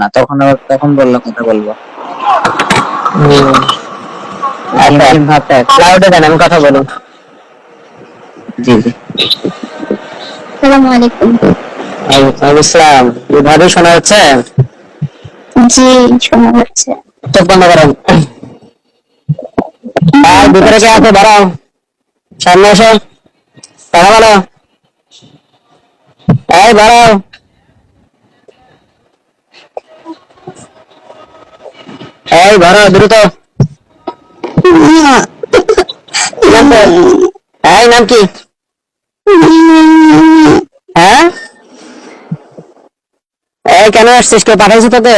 না তখন আবার তখন বলল কথা বলব। দেন আমি কথা বলুন জি জি। সালাম আলাইকুম ভাবে শোনা হচ্ছে জি শোনা যাচ্ছে। চোখ বন্ধ করেন আর ভিতরে কে আছে? বাড়াও সামনে এসো। কথা বলো। এই বাড়াও এই বাড়াও দ্রুত। এই, নাম কি? হ্যাঁ? এই, কেন আসছিস? কে পাঠাইছে তোকে?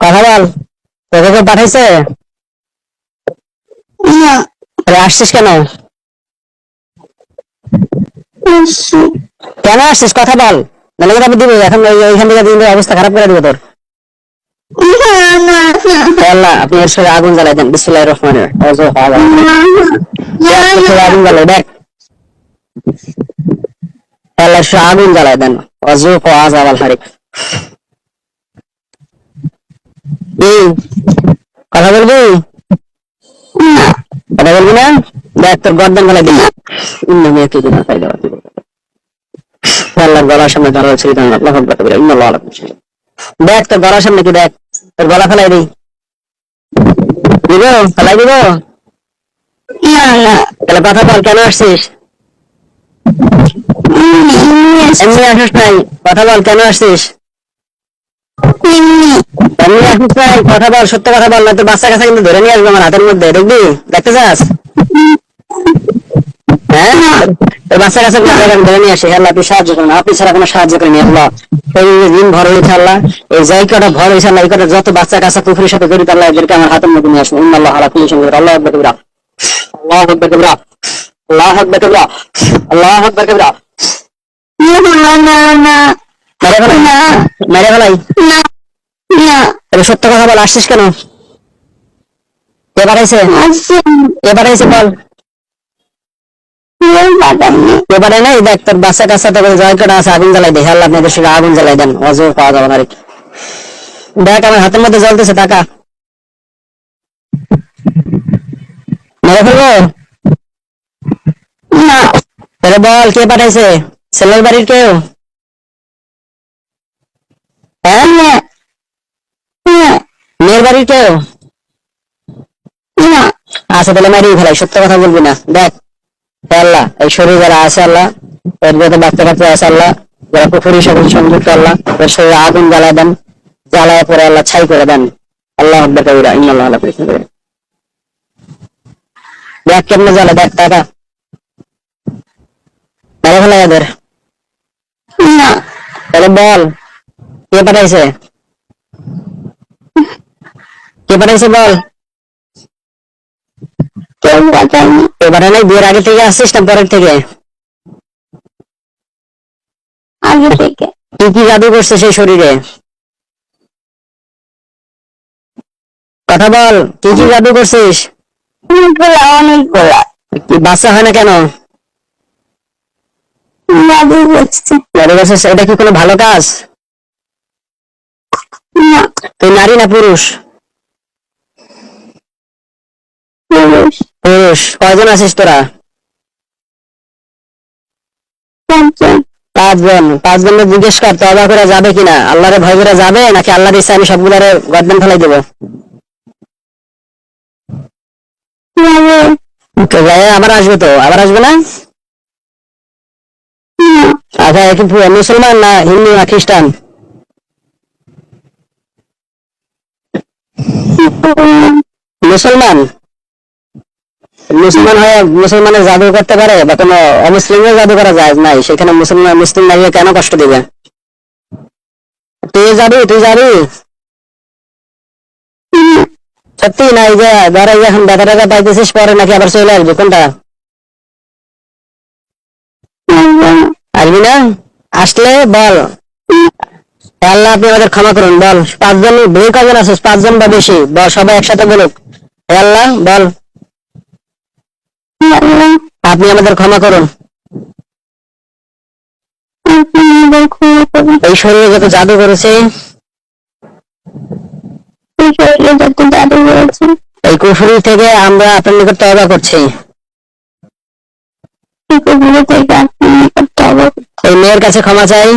কথা বল। তোকে কেউ পাঠাইছে? আসছিস কেন? কেন আসছিস? কথা বল। নাহলে আমি দিব। এখন ওই- ওইখান থেকে অবস্থা খারাপ করে দিব তোর। আল্লাহ আপনি এর আগুন জ্বালাই দেন বিসমুল্লাহির রহমানির আগুন জ্বালাই দেখ আল্লাহ এর আগুন জ্বালাই দেন। আল হারিক কথা বলবি? কথা বলবি না? দেখ তোর গর্দান গলায় দিন ইন্ন মেয়ে কি দিন খাই দেওয়া আল্লাহ গলার সামনে ধরা আল্লাহ দেখ তোর গলার সামনে কি দেখ? তোর গলা ফেলাই দিই। দিব? ফেলাই দিব? তাহলে কথা বল কেন আসছিস? এমনি আসিস নাই? কথা বল কেন আসছিস? এমনি। আসিস নাই? কথা বল সত্য কথা বল না তোর বাচ্চা কাছে কিন্তু ধরে নিয়ে আসবে আমার হাতের মধ্যে। দেখবি? দেখতে চাস? হ্যাঁ? বাচ্চা নিয়ে আসে সাহায্য সাহায্য নিয়ে সত্য কথা বল, আসছিস কেন? এবার পাঠাইছে? এবার পাঠাইছে বল? কে পাঠাই নাই দেখ তোর বাচ্চা কাচ্চা তোর জয় কটা আছে আগুন জ্বালাই দেয় আল্লাহ আপনাদের সঙ্গে আগুন জ্বালাই দেন অজু পাওয়া যাবে না রে। দেখ আমার হাতের মধ্যে জ্বলতেছে টাকা মেরে ফেলব তাহলে বল কে পাঠাইছে ছেলের বাড়ির কেউ হ্যাঁ মেয়ের বাড়ির কেউ আচ্ছা তাহলে মারিয়ে ফেলাই সত্য কথা বলবি না দেখ হে আল্লাহ এই শরীর যারা আছে আল্লাহ এর যাতে বাচ্চা কাচ্চা আছে আল্লাহ যারা পুকুরের সাথে সংযুক্ত আল্লাহ এর শরীরে আগুন জ্বালায় দেন জ্বালায় পরে আল্লাহ ছাই করে দেন। আল্লাহ আকবর কবিরা ইন্নাল্লাহ আলা কুল্লি শাইইন কবিরা। দেখ কেমনে জ্বালা দেখ টাকা মেরে ফেলাই এদের। তাহলে বল কে পাঠাইছে? কে পাঠাইছে বল? কে পাঠাই নাই বিয়ের আগে থেকে আসছিস না পরের থেকে? আগে থেকে। কি কি জাদু করছে সেই শরীরে? কথা বল কি কি জাদু করছিস অনেকগুলা অনেকগুলা। কি বাচ্চা হয় না কেন? জাদু করছে জাদু করছিস এটা কি কোনো ভালো কাজ? তুই নারী না পুরুষ? পুরুষ কয়জন আছিস তোরা? পাঁচজন। পাঁচজন। জিজ্ঞেস কর তবা করে যাবে কিনা? আল্লাহরে ভয় করে যাবে নাকি আল্লাহর ইচ্ছা আমি সবগুলারে গর্দান ফেলাই দেবো? আবার আসবে তো? আবার আসবে না? আচ্ছা কি মুসলমান না হিন্দু না খ্রিস্টান? মুসলমান? মুসলমান হয়ে মুসলমানের জাদু করতে পারে বা কোনো অমুসলিমের জাদু করা যায় নাই, সেখানে মুসলমান মুসলিম নারীকে কেন কষ্ট দিবে? তুই যাবি তুই যাবি। সত্যি না, এই যে ধর এখন ব্যথা টাকা পাইতেছিস, পরে নাকি আবার চলে আসবে, কোনটা? আসবি না? আসলে বল। আল্লাহ, আপনি আমাদের ক্ষমা করুন, বল। পাঁচজন দুই কজন আছিস পাঁচজন বা বেশি? বল, সবাই একসাথে বলুক। আল্লাহ, বল। আপনি আমাদের ক্ষমা করুন। এই শরীরে যত জাদু করেছে, এই কুফরি থেকে আমরা আপনার নিকট তবা করছি। এই মেয়ের কাছে ক্ষমা চাই।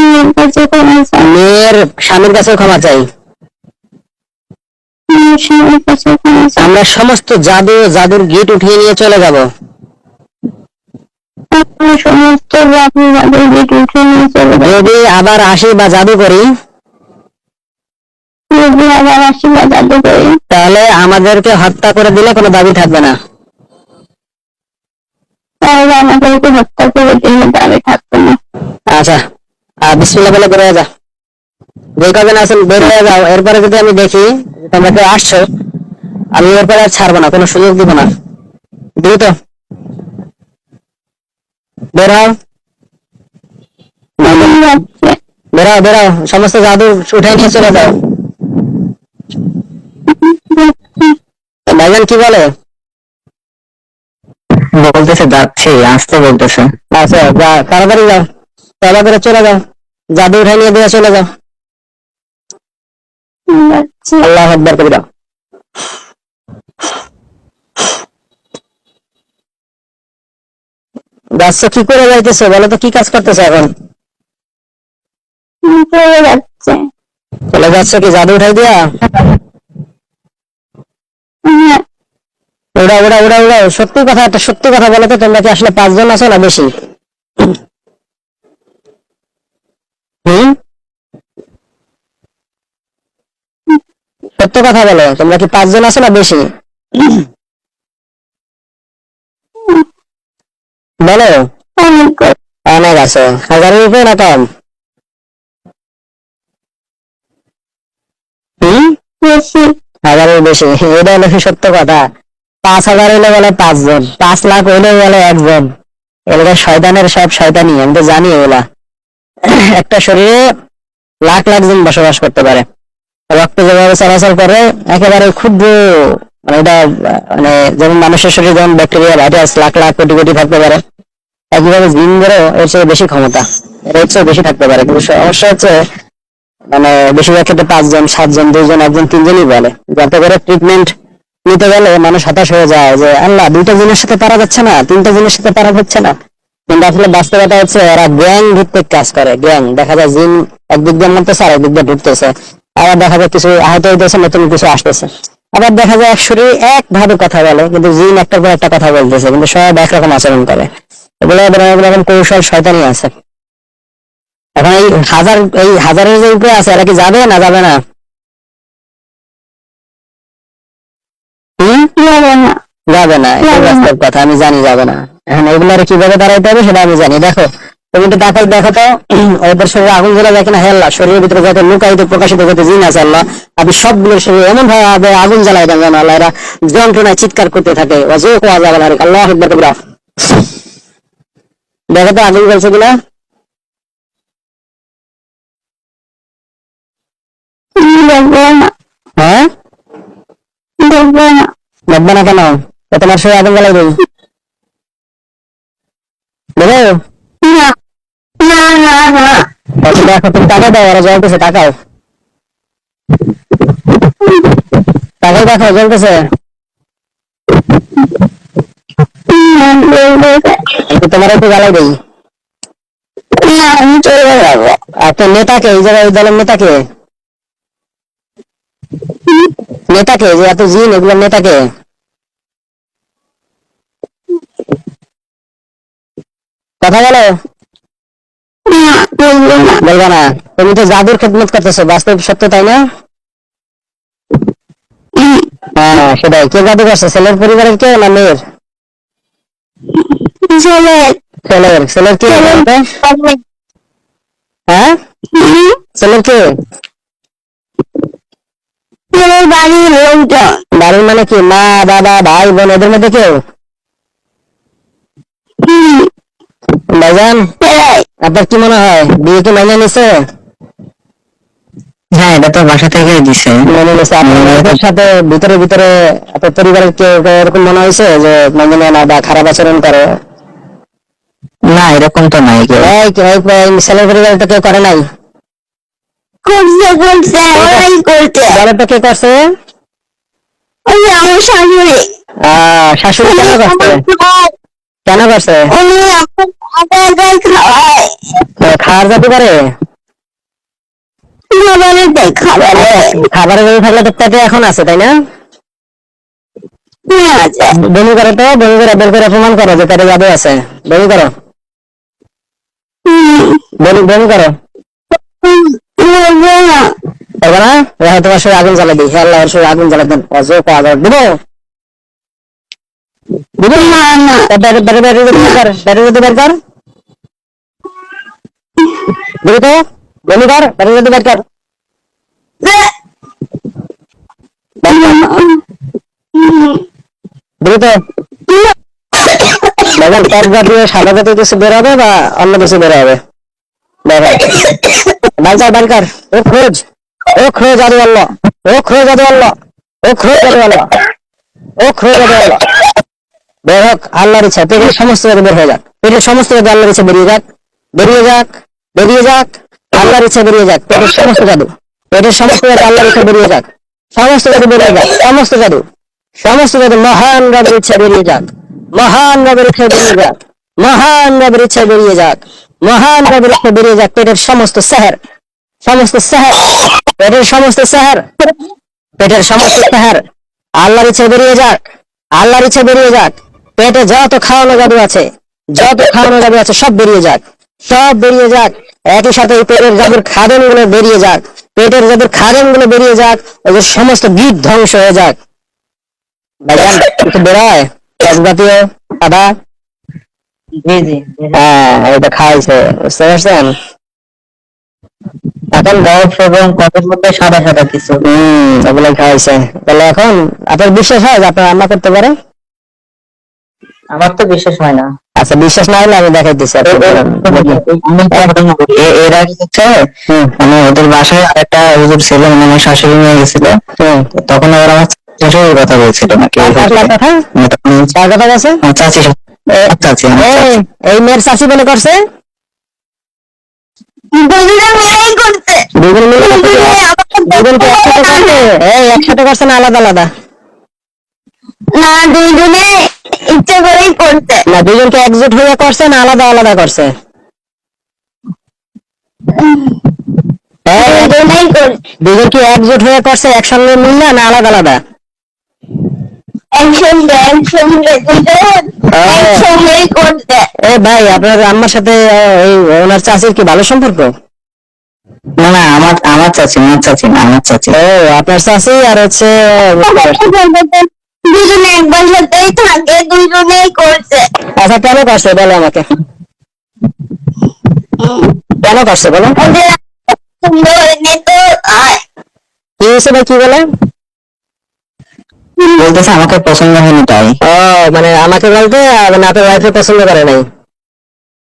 মেয়ের স্বামীর কাছে ক্ষমা চাই মেয়ের স্বামীর কাছে ক্ষমা চাই আমরা সমস্ত জাদু জাদুর গেট উঠিয়ে নিয়ে চলে যাব। সমস্ত জাদু জাদুর গেট উঠে নিয়ে চলে যাবে। যদি আবার আসি বা জাদু করি। যদি আবার আসি বা জাদু করি। তাহলে আমাদেরকে হত্যা করে দিলে কোনো দাবি থাকবে না। তাহলে আমাদেরকে হত্যা করে দিলে দাবি থাকবে না। আচ্ছা বিসমিল্লাহ বলে যা যে কজন আছেন বের হয়ে যাও এরপরে যদি আমি দেখি তোমরা কেউ আসছো আমি এরপরে আর ছাড়বো না কোনো সুযোগ দিব না। দ্রুত। বের হও। বেরাও বেরাও সমস্ত জাদু উঠে নিয়ে চলে যাও। ভাইজান কি বলে? বলতেছে যাচ্ছি আসতে বলতেছে। আচ্ছা তাড়াতাড়ি যাও করে চলে যাও। জাদু উঠে নিয়ে দিয়ে চলে যাও। আল্লাহ আকবার করে দাও। কি করে যাইতেছে? বলো তো কি কাজ করতেছে এখন? চলে যাচ্ছে? কি জাদু উঠাই দিয়া? ওরা ওরা ওরা ওরা সত্যি কথা একটা সত্যি কথা বলো তো তোমরা কি আসলে পাঁচজন আছো না বেশি? হুম? সত্য কথা বলো, তোমরা কি পাঁচজন আছো না বেশি? বলো। অনেক আছে। হাজারের উপরে না কম? হাজারের বেশি। এটা হলো সত্য কথা। পাঁচ হাজার হইলে বলে পাঁচজন, পাঁচ লাখ হইলে বলে একজন। এগুলো শয়তানের সব শয়তানি, আমি তো জানি এগুলা। একটা শরীরে লাখ লাখ জন বসবাস করতে পারে। রক্ত যেভাবে চলাচল করে, একেবারে ক্ষুদ্র মানে এটা মানে যেমন মানুষের শরীরে যেমন ব্যাকটেরিয়া, ভাইরাস, লাখ লাখ কোটি কোটি থাকতে পারে, একইভাবে জিনদেরও এর চেয়ে বেশি ক্ষমতা, এর চেয়ে বেশি থাকতে পারে। কিন্তু সমস্যা হচ্ছে মানে বেশিরভাগ ক্ষেত্রে পাঁচজন, সাতজন, দুইজন, একজন, তিনজনই বলে। যাতে করে ট্রিটমেন্ট নিতে গেলে মানুষ হতাশ হয়ে যায় যে, আল্লাহ, দুইটা জিনিস সাথে পারা যাচ্ছে না, তিনটা জিনিস সাথে পারা হচ্ছে না। কিন্তু আসলে বাস্তবতা হচ্ছে ওরা গ্যাং ভিত্তিক কাজ করে গ্যাং দেখা যায় জিন একদিক দিয়ে মরতেছে আর একদিক দিয়ে ঢুকতেছে। আবার দেখা যায় কিছু আহত হইতেছে নতুন কিছু আসতেছে। আবার দেখা যায় এক শরীর একভাবে কথা বলে কিন্তু জিন একটার পর একটা কথা বলতেছে কিন্তু সব একরকম আচরণ করে। এগুলো অনেক রকম কৌশল শয়তানি আছে। এখন এই হাজার এই হাজারের যে উপরে আছে এরা কি যাবে না যাবে না? যাবে না না। বাস্তব কথা আমি জানি যাবে না। এখন এগুলার কীভাবে দাঁড়াইতে হবে সেটা আমি জানি। দেখো দেখাই দেখো তো, ওদের শরীরে আগুন জ্বলা যায় কিনা, হে আল্লাহ, শরীরের ভিতরে যত লুকায়িত প্রকাশিত জিন আছে, আল্লাহ, আপনি সবগুলো শরীরে এমন ভাবে আগুন জ্বালাই দেন যেন আল্লাহ এরা যন্ত্রণায় চিৎকার করতে থাকে। আল্লাহ দেখো তো আগুন জ্বলছে কিনা। হ্যাঁ? না না কেন? তোমার শরীরে আগুন জ্বালাই দেই দেখো না না না না দেখো তুমি টাকা দাও, ওরা জ্বলতেছে টাকাও টাকাও দেখো জ্বলতেছে। তোমার একটু জ্বালাই দিই। যে এত জিন, এগুলোর নেতাকে। কথা বলো। বলব না। তুমি তো জাদুর খেদমত করতেছো বাস্তব সত্য তাই না? হ্যাঁ সেটাই। কে জাদু করছে ছেলের পরিবারের কে না মেয়ের? ছেলের। ছেলের। কে। হ্যাঁ? ছেলের কে? ছেলের বাড়ির লোকজন বাড়ির মানে কি? মা বাবা ভাই বোন এদের মধ্যে কেউ? ভাইজান আপনার কি মনে হয়? বিয়ে কি মেনে নিছে? হ্যাঁ এটা তো বাসা থেকে দিছে। মেনে নিছে। আপনার সাথে ভিতরে ভিতরে আপনার পরিবারের কেউ এরকম মনে হয়েছে যে মেনে নেয় না বা খারাপ আচরণ করে? না এরকম তো নাই কেউ। ছেলের পরিবারে তো কেউ করে নাই? করছে করছে ওরাই করছে। বলে তো কে করছে? ওই আমার শাশুড়ি। আহ, শাশুড়ি কেন করছে? কেন করছে? খাবারে দেয় খাবারে খাবারের থাকলে এখন আছে, তাই না? বমি করে তো, বমি করে বের করে অপমান করো যে আছে। বমি করো। বমি করো। তোমার শরীরে আগুন জ্বালা দিই। হে আল্লাহ ওর আগুন জ্বালা দেন। অজো দিব? দিব না সাদা জাতীয় কিছু বের হবে বা অন্য কিছু বের হবে দেখেন বালকার বালকার ও খোঁজ ও খোঁজ আদু আল্লাহ ও খোঁজ আদু আল্লাহ ও খোঁজ আদু আল্লাহ ও খোঁজ আদু আল্লাহ বের হোক, আল্লাহর ইচ্ছা। পেটের সমস্ত জায়গা বের হয়ে যাক। পেটের সমস্ত জায়গা আল্লাহর ইচ্ছা বেরিয়ে যাক। বেরিয়ে যাক বেরিয়ে যাক, আল্লাহর ইচ্ছা বেরিয়ে যাক। পেটের সমস্ত জাদু। পেটের সমস্ত জাদু আল্লাহর ইচ্ছা বেরিয়ে যাক। সমস্ত জাদু বেরিয়ে যাক। সমস্ত জাদু। সমস্ত জাদু। মহান রবের ইচ্ছা বেরিয়ে যাক। মহান রবের ইচ্ছা বেরিয়ে যাক। মহান রবের ইচ্ছা বেরিয়ে যাক। মহান রবের ইচ্ছা বেরিয়ে যাক। পেটের সমস্ত শহর সমস্ত শহর পেটের সমস্ত শহর পেটের সমস্ত শহর আল্লাহর ইচ্ছা বেরিয়ে যাক। আল্লাহর ইচ্ছা বেরিয়ে যাক। পেটে যত খাওয়ানো জাদু আছে যত খাওয়ানো জাদু আছে সব বেরিয়ে যাক। সব বেরিয়ে যাক। একই সাথে এই পেটের জাদুর খাদেনগুলো বেরিয়ে যাক। পেটের জাদুর খাদেনগুলো বেরিয়ে যাক। ওদের সমস্ত গীত ধ্বংস হয়ে যাক। ভাইজান কিছু বেরোয়? জাতীয় আদা? জি জি হ্যাঁ এটা খাইছে বুঝতে পারছেন? এখন এবং কথার মধ্যে সাদা সাদা কিছু। হম ওগুলো খাইছে। তাহলে এখন আপনার বিশ্বাস হয় যে আপনার রান্না করতে পারে? আমার তো বিশ্বাস হয় না। আচ্ছা বিশ্বাস না হলে আমি দেখাইতেছি এর আগে হচ্ছে মানে ওদের বাসায় একটা হুজুর ছিল মানে আমার শাশুড়ি নিয়ে গেছিল। তখন আবার আমার শাশুড়ির কথা বলছিল নাকি কার কথা? মানে চাচি চাচি এই মেয়ের চাষি বলে করছে? দুজনে মিলে এই একসাথে করছে না আলাদা আলাদা? না দুজনে ইচ্ছে করেই করছে না দুজনকে একজোট হয়ে করছে না আলাদা আলাদা করছে? দুজন কি একজোট হয়ে করছে একসঙ্গে মিললে না আলাদা আলাদা? ভাই আপনার আম্মার সাথে ওনার চাষির কি ভালো সম্পর্ক? না না আমার আমার চাচি আমার চাচি আমার চাচি। ও আপনার চাষি আর হচ্ছে দুজনে এক বাসাতেই থাকে দুজনেই করছে। আচ্ছা কেন করছে বলো আমাকে? কেন করছে বলো? সুন্দর এনে তো কি হয়েছে কি বলে? বলতেছে আমাকে পছন্দ হয়নি তাই। ও মানে আমাকে বলতে মানে আপনার পছন্দ করে নাই?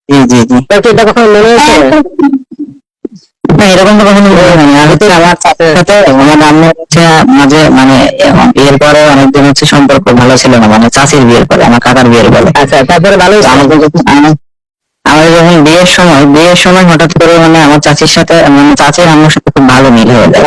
জি জি জি। তো কি এটা কখনো মনে হয়েছে না এরকম তো কখনো আমি তো আমার সাথে আমার রান্না হচ্ছে মাঝে মানে বিয়ের পরে অনেকদিন হচ্ছে সম্পর্ক ভালো ছিল না মানে চাচির বিয়ের পরে আমার কাকার বিয়ের পরে। আচ্ছা তারপরে ভালো যখন যখন বিয়ের সময় বিয়ের সময় হঠাৎ করে মানে আমার চাচির সাথে মানে চাচির সাথে খুব ভালো মিল হয়ে যায়।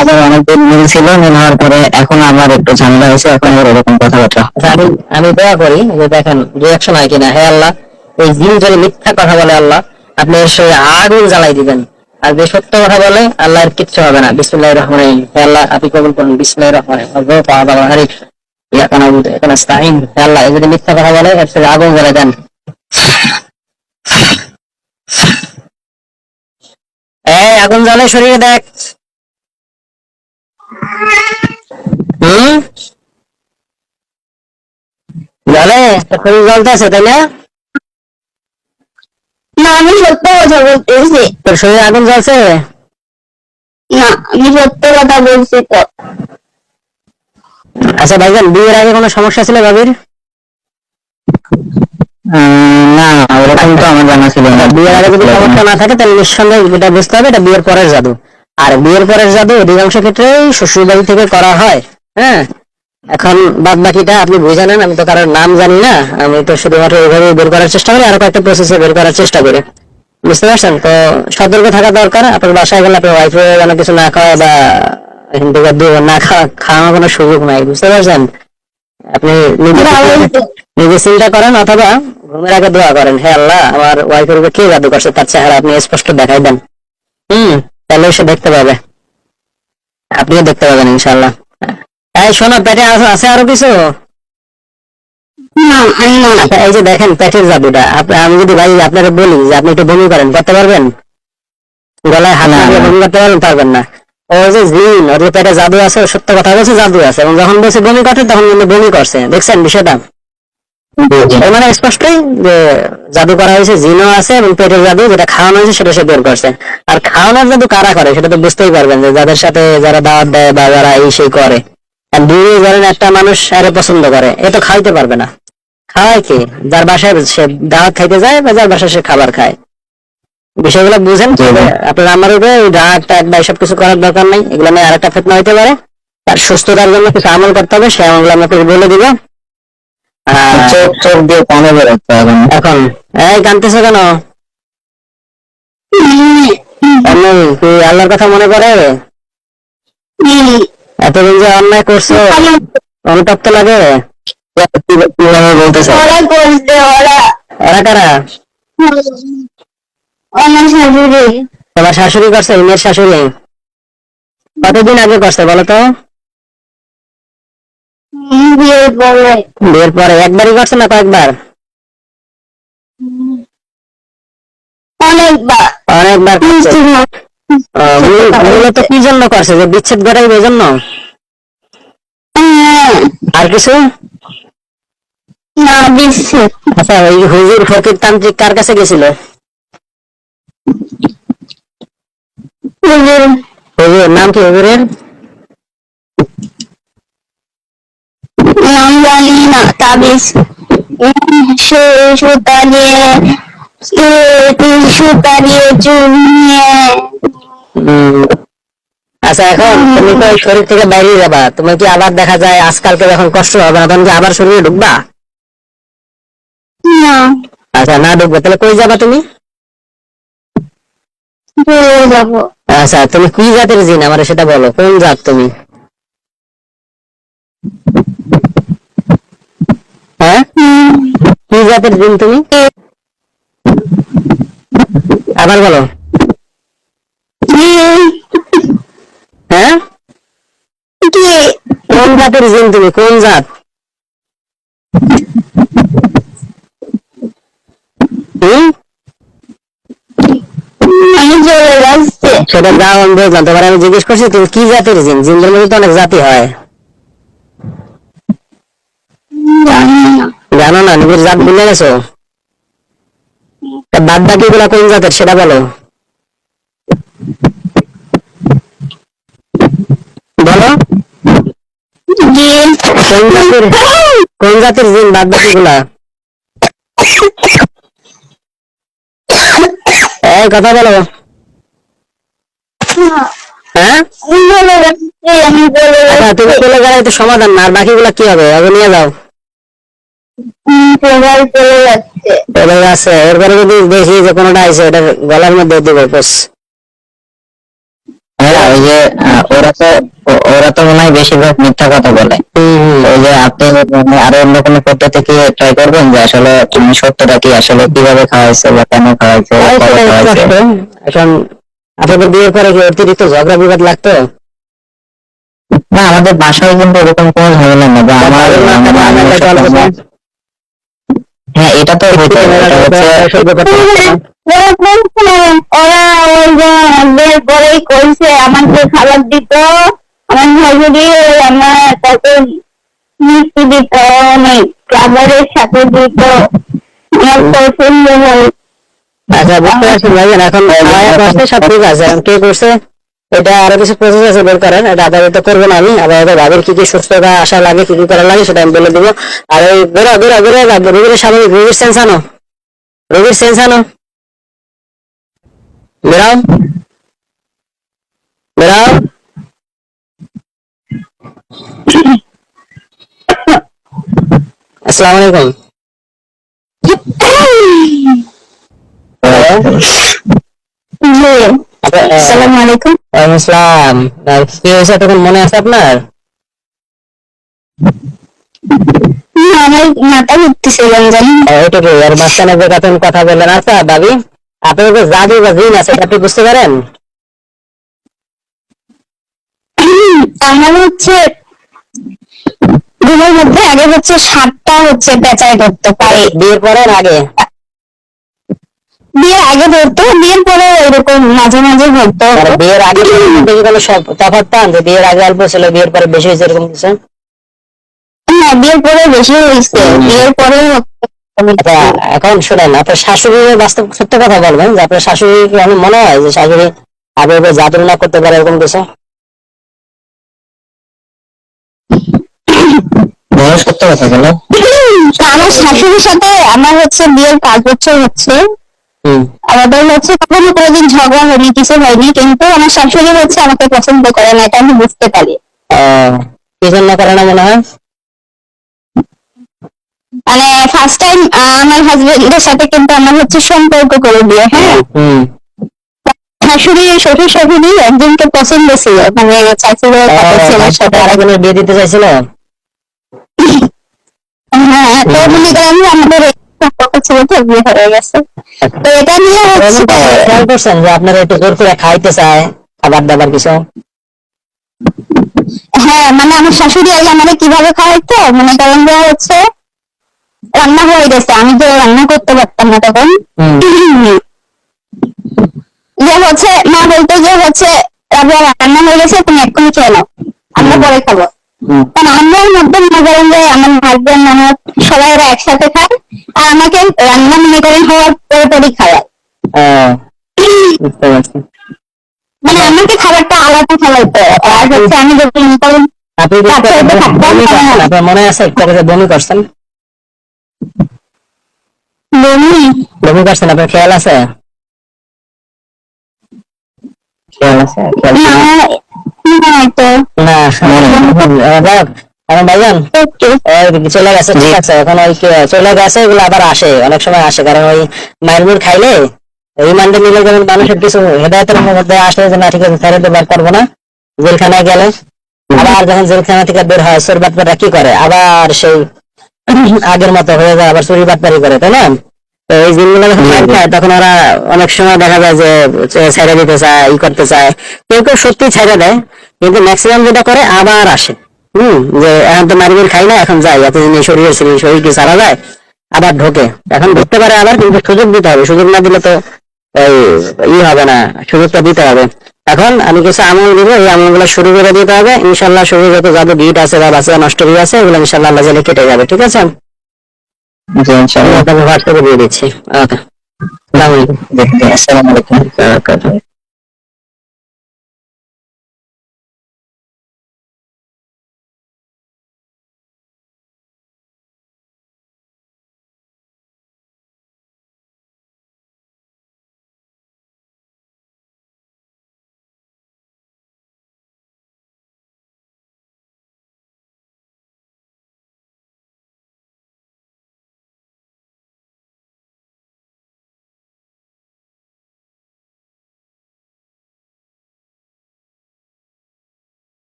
আবার অনেকদিন মিল ছিল মিল হওয়ার পরে এখন আবার একটু ঝামেলা হয়েছে এখন আবার এরকম কথাবার্তা। আচ্ছা, আমি আমি দোয়া করি যে দেখেন রিয়াকশন হয় কিনা হে আল্লাহ এই জিন যদি মিথ্যা কথা বলে আল্লাহ আপনি সঙ্গে আগুন জ্বালাই দিবেন। আর যে সত্য কথা বলে, আল্লাহর কিচ্ছু হবে না। বিসমুল্লাহ রহমান আল্লাহ, আপনি কবুল করুন। বিসমুল্লাহ রহমান হারিক ইয়া কানা বুঝে এখানে স্তাইন হে আল্লাহ যদি মিথ্যা কথা বলে, এর সঙ্গে আগুন জ্বালাই দেন। এই, আগুন জ্বালে শরীরে দেখ। হুম? জ্বলে? শরীর জ্বলতেছে, তাই না? না আমি সত্য কথা বলতেছি। তোর শরীরে আগুন জ্বলছে? না আমি সত্য কথা বলছি তো আচ্ছা ভাইজান বিয়ের আগে কোনো সমস্যা ছিল ভাবির? না ওরকম তো আমার জানা ছিল না। বিয়ের আগে যদি সমস্যা না থাকে তাহলে নিঃসন্দেহে এটা বুঝতে হবে এটা বিয়ের পরের জাদু। আর বিয়ের পরের জাদু অধিকাংশ ক্ষেত্রেই শ্বশুর বাড়ি থেকে করা হয় হ্যাঁ? এখন বাদ বাকিটা আপনি বুঝে নেন আমি তো কারোর নাম জানি না আমি তো শুধুমাত্র এইভাবে বের করার চেষ্টা করি আর কয়েকটা প্রসেসে বের করার চেষ্টা করি। বুঝতে পারছেন? তো সতর্ক থাকা দরকার আপনার বাসায় গেলে আপনার ওয়াইফে যেন কিছু না খাওয়া বা থেকে না খাওয়া খাওয়ার কোনো সুযোগ নাই বুঝতে পারছেন? আপনি নিজে চিন্তা করেন অথবা ঘুমের আগে দোয়া করেন হে আল্লাহ আমার ওয়াইফের উপর কে জাদু করছে তার চেহারা আপনি স্পষ্ট দেখাই দেন। হম তাহলে সে দেখতে পাবে। আপনিও দেখতে পাবেন ইনশাল্লাহ এই শোনো পেটে আছে- আরও কিছু? এই যে দেখেন পেটের জাদুটা। আমি যদি ভাই আপনাকে বলি যে আপনি একটু বমি করেন করতে পারবেন? গলায় হাত। বমি করতে পারবেন পারবেন না। ও যে জিন ওর পেটে জাদু আছে সত্য কথা বলছে জাদু আছে। এবং যখন বলছে বমি করছে তখন কিন্তু বমি করছে। দেখছেন বিষয়টা? মানে স্পষ্টই যে জাদু করা হয়েছে জিনও আছে এবং পেটের জাদু যেটা খাওয়ানো হয়েছে সেটা সে বের করছে। আর খাওয়ানোর জাদু কারা করে সেটা তো বুঝতেই পারবেন যে যাদের সাথে যারা দাওয়াত দেয় বা যারা এই সেই করে। আর দূরে ধরেন একটা মানুষ আরে পছন্দ করে এ তো খাইতে পারবে না। খাওয়ায় কি? যার বাসায় সে দাওয়াত খাইতে যায় বা যার বাসায় সে খাবার খায়। বিষয়গুলো বুঝেন। আপনার আমার উপরে ডাক টাক বা এসব কিছু করার দরকার নাই এগুলো নিয়ে আরেকটা ফেতনা হইতে পারে। তার সুস্থতার জন্য কিছু আমল করতে হবে সে আমলগুলো আমি আপনাকে বলে দিব। আর চোখ চোখ দিয়ে পানি বেরোচ্ছে এখন। এই কানতেছো কেন? আল্লাহর কথা মনে করে? এতদিন যে অন্যায় করছ অনুতপ্ত লাগে। কীভাবে বলতেছে? ওরা করছে ওরা এরা কারা? আমার শাশুড়ি তোমার শাশুড়ি করছে মেয়ের শাশুড়ি। কতদিন আগে করছে বলো তো? বিয়ের পরে। একবারই করছে না কয়েকবার? অনেকবার। অনেকবার মূলত কি জন্য করছে? যে বিচ্ছেদ ঘটাইবে জন্য? হ্যাঁ, আর কিছু? না বিচ্ছেদ। আচ্ছা ওই হুজুর ফকির তান্ত্রিক কার কাছে গেছিল? হুজুর। হুজুর নাম কি হুজুরের? নাম জানি না তাবিজ। সুতা দিয়ে সুতা দিয়ে চুল নিয়ে আচ্ছা এখন তুমি তো শরীর থেকে বাইরে যাবা। তুমি কি আবার দেখা যায় আজকালকে যখন কষ্ট হবে না তখন কি আবার শরীরে ঢুকবা? না। আচ্ছা না ঢুকবে। তাহলে কই যাবা তুমি? আচ্ছা তুমি কি জাতের জিন? আমার সেটা বলো। কোন জাত তুমি? হ্যাঁ? কি জাতের জিন তুমি? আবার বলো। হ্যাঁ? কোন জাতের জিন তুমি? কোন জাত? আমি সেটা যাও আমি বুঝলাম তোমার আমি জিজ্ঞেস করছি তুমি কি জাতের জিন? জিনদের মধ্যে তো অনেক জাতি হয়। জানি না। নিজের জাত ভুলে গেছো? বাদ বাকি গুলা কোন জাতের সেটা বলো। জি কোন জাতের কোন জাতের জিন? বাদ বাকি গুলা। এই কথা বলো। হ্যাঁ? আচ্ছা তুমি চলে গেলে তো সমাধান না আর বাকিগুলা কি হবে? আগে নিয়ে যাও। চলে যাচ্ছে। এরপরে যদি দেখি যে কোনোটা আছে ওটা গলার মধ্যে দিব বস। হ্যাঁ ওই যে ওরা তো ওরা তো মনে হয় বেশিরভাগ মিথ্যা কথা বলে। ওই যে আপনি মানে আরও অন্য কোনো পদ্ধতি কি ট্রাই করবেন যে আসলে সত্যটা কি? আসলে কীভাবে খাওয়াইছে বা কেন খাওয়াইছে বা তাই কবে সেটাই খাওয়াইছে কষ্ট। এখন আপনাদের বিয়ের পরে কি অতিরিক্ত ঝগড়া বিবাদ লাগতো? না আমাদের বাসায় কিন্তু এরকম কোনো ঝামেলা না বা আমার আমার- হ্যাঁ এটা তো হচ্ছে ওরা বলছে, ওই যে বিয়ের কইছে আমাকে খাবার দিত আমার শাশুড়ি আমার তাকে মিষ্টি দিত অনেক খাবারের সাথে দিত আমার পছন্দ হয় আচ্ছা বুঝতে পারছি ভাইজান এখন করছে সব ঠিক আছে কে করছে এটা আরও কিছু প্রসেস আছে বের করেন এটা আপাতত করব না আমি আপাতত ভাবের কি কি সুস্থতা আশা লাগে কি কি করা লাগে সেটা আমি বলে দেবো আর ওই বেরো বেরো বেরো রোগীর স্বাভাবিক রোগীর সেন্স আনো রোগীর সেন্স আনো বেরাও বেরাও আসসালামু আলাইকুম জি আসসালামু আলাইকুম ওয়ালাইকুম আসসালাম আহ, কি হয়েছে তখন মনে আছে আপনার না, আমার মাথা ঘুরতেছে রমজান ওইটুকু আর মাঝখানে যে কথা কথা বললেন আচ্ছা দাবি আপনার যে জাদু বা জিন আছে আপনি বুঝতে পারেন? আমার হচ্ছে ঘুমের মধ্যে আগে হচ্ছে হচ্ছে পারে। বিয়ের পরে আগে? বিয়ের আগে ধরতো বিয়ের পরে এরকম মাঝে মাঝে ধরতো। বিয়ের আগে কোনো সব তফাৎ পান যে বিয়ের আগে অল্প ছিল বিয়ের পরে বেশি হয়েছে এরকম কিছু? হ্যাঁ বিয়ের পরে বেশি হয়েছে। বিয়ের পরে এখন শুনেন আপনার শাশুড়ির বাস্তব সত্য কথা বলবেন যে আপনার শাশুড়ি আমি মনে হয় যে শাশুড়ি আগে জাদু না করতে পারে এরকম কিছু? সত্য কথা বলো আমার শাশুড়ির সাথে আমার হচ্ছে বিয়ের পাঁচ বছর হচ্ছে। হম। আমাদের হচ্ছে কখনো কোনোদিন ঝগড়া হয়নি কিছু হয়নি কিন্তু আমার শাশুড়ি হচ্ছে আমাকে পছন্দ করে না এটা আমি বুঝতে পারি। আহ, কি জন্য করে না মনে হয়? মানে ফার্স্ট টাইম আমার হাজবেন্ডের সাথে কিন্তু আমার হচ্ছে সম্পর্ক করে দিয়ে হ্যাঁ? শাশুড়ি শ্বশুর শাশুড়ি একজনকে পছন্দ ছিল মানে চাইছিল ছেলের সাথে। আরেকজনের বিয়ে দিতে চাইছিল হ্যাঁ তো মনে করেন আমাদের সম্পর্ক ছিল তো বিয়ে হয়ে গেছে। তো এটা নিয়ে হচ্ছে খেয়াল করছেন যে আপনারা একটু জোর করে খাইতে চায় খাবার দাবার কিছু? হ্যাঁ মানে আমার শাশুড়ি আগে আমাদের কীভাবে খাওয়াইতো? মনে করেন যে হচ্ছে রান্না হয়ে গেছে। আমি তো রান্না করতে পারতাম না তখন। যে হচ্ছে মা বলতো যে হচ্ছে রান্না হয়ে গেছে তুমি এক্ষুনি খেয়ে নাও। আমরা পরে খাব। কারণ আমরার মধ্যে মনে করেন যে আমার হাজবেন্ড আমার সবাই ওরা একসাথে খায়। আর আমাকে রান্না মনে করেন হওয়ার পরে পরই খাওয়ায়। মানে আমাকে খাবারটা আলাদা খাওয়াইতো আর হচ্ছে আমি যখন মনে করেন মনে আছে একটু বমি করছেন? বমি বমি করছেন আপনার খেয়াল আছে? খেয়াল আছে? খেয়াল না না না আহ, যাই হোক, এখন ভাইজান? একটু। ওই চলে গেছে ঠিক আছে? এখন ওই চলে গেছে এগুলো আবার আসে অনেক সময় আসে কারণ ওই মায়ের মুড় খাইলে রিমান্ডে নিলে যেমন মানুষের কিছু হেদায়তের মধ্যে আসে যে না ঠিক আছে ছেড়ে দেবার করব না। জেলখানায় গেলে। আবার যখন জেলখানা থেকে বের হয় বাটপারা কি করে? আবার সেই আগের মতো হয়ে যায়, আবার চুরি বাটপারি করে, তাই না? তো এই জিনিসগুলো যখন মার খায়, তখন ওরা অনেক সময় দেখা যায় যে ছেড়ে দিতে চায়, ই করতে চায়। কেউ কেউ সত্যি ছেড়ে দেয়, কিন্তু ম্যাক্সিমাম যেটা করে, আবার আসে। হম, যে এখন তো মারিবের খাই না, এখন যাই এত এই শরীরে শরীর কি সারা যায়? আবার ঢোকে। এখন ঢুকতে পারে আবার, কিন্তু সুযোগ দিতে হবে। সুযোগ না দিলে তো এই ই হবে না, সুযোগটা দিতে হবে। এখন আমি কিছু আমল দিব এই আমলগুলো শুরু করে দিতে হবে। ইনশাল্লাহ শুরু যত যত গিট আছে বা বাচ্চা নষ্ট হয়ে আছে এগুলো ইনশাল্লাহ আল্লাহ জালে কেটে যাবে ঠিক আছে? আপনাকে হোয়াটসঅ্যাপে দিয়ে দিচ্ছি। ওকে। আসসালামু আলাইকুম। আসসালামু আলাইকুম।